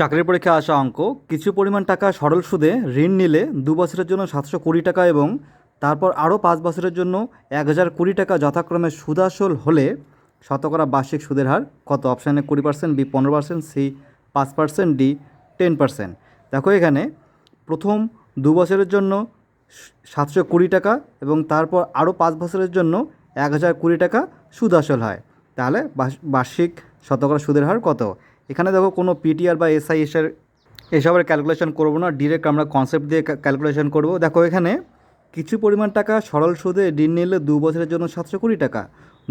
চাকরির পরীক্ষা আসা অঙ্ক, কিছু পরিমাণ টাকা সরল সুদে ঋণ নিলে দু বছরের জন্য সাতশো কুড়ি টাকা এবং তারপর আরও পাঁচ বছরের জন্য এক হাজার কুড়ি টাকা যথাক্রমে সুদাসল হলে শতকরা বার্ষিক সুদের হার কত? অপশানে কুড়ি পার্সেন্ট বি পনেরো পার্সেন্ট সি পাঁচ পার্সেন্ট ডি টেন পার্সেন্ট দেখো এখানে প্রথম দু বছরের জন্য সাতশো কুড়ি টাকা এবং তারপর আরও পাঁচ বছরের জন্য এক হাজার কুড়ি টাকা সুদ আসল হয়। তাহলে বার্ষিক শতকরা সুদের হার কত? এখানে দেখো কোনো পিটিআর বা এসআই এসের এসবের ক্যালকুলেশন করব না ডিরেক্ট আমরা কনসেপ্ট দিয়ে ক্যালকুলেশন করব। দেখো এখানে কিছু পরিমাণ টাকা সরল সুদে ঋণ নিলে দু বছরের জন্য সাতশো কুড়ি টাকা,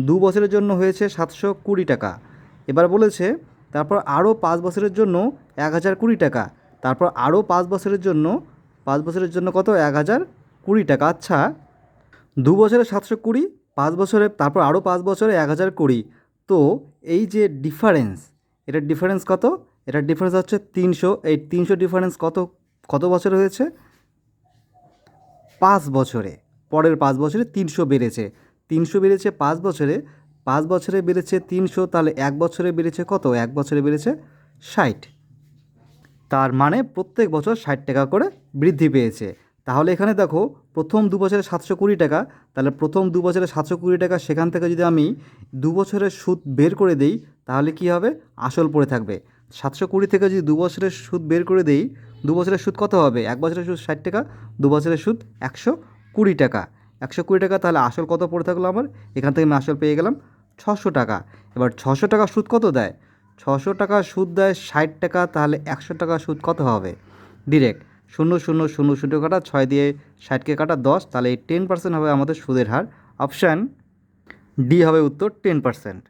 দু বছরের জন্য হয়েছে সাতশো কুড়ি টাকা। এবার বলেছে, তারপর আরও পাঁচ বছরের জন্য এক হাজার কুড়ি টাকা, তারপর আরও পাঁচ বছরের জন্য, পাঁচ বছরের জন্য কত? এক হাজার কুড়ি টাকা। আচ্ছা দু বছরে সাতশো কুড়ি, পাঁচ বছরে, তারপর আরও পাঁচ বছরে এক হাজার কুড়ি তো এই যে ডিফারেন্স এটার ডিফারেন্স কত? এটার ডিফারেন্স হচ্ছে তিনশো, এই তিনশো ডিফারেন্স কত কত বছরে হয়েছে? পাঁচ বছরে, পরের পাঁচ বছরে তিনশো বেড়েছে। তিনশো বেড়েছে পাঁচ বছরে পাঁচ বছরে বেড়েছে তিনশো, তাহলে এক বছরে বেড়েছে কত? এক বছরে বেড়েছে ষাট। তার মানে প্রত্যেক বছর ষাট টাকা করে বৃদ্ধি পেয়েছে। তাহলে এখানে দেখো, প্রথম দু বছরে সাতশো কুড়ি টাকা, তাহলে প্রথম দু বছরে সাতশো কুড়ি টাকা, সেখান থেকে যদি আমি দু বছরের সুদ বের করে দেই, তাহলে কি হবে? আসল পড়ে থাকবে। সাতশো কুড়ি থেকে যদি দু বছরের সুদ বের করে দেই, দু বছরের সুদ কত হবে? এক বছরের সুদ ষাট টাকা, দু বছরের সুদ একশো কুড়ি টাকা। একশো কুড়ি টাকা, তাহলে আসল কত পড়ে থাকল আমার? এখান থেকে আমি আসল পেয়ে গেলাম ছশো টাকা। এবার ছশো টাকা সুদ কত দেয়? ছশো টাকা সুদ দেয় ষাট টাকা, তাহলে একশো টাকা সুদ কত হবে? ডিরেক্ট শূন্য শূন্য শূন্য শূন্য কাটা, ছয় দিয়ে ষাটকে কাটা দশ, তাহলে এই টেন পার্সেন্ট হবে আমাদের সুদের হার। অপশান ডি হবে উত্তর টেন পার্সেন্ট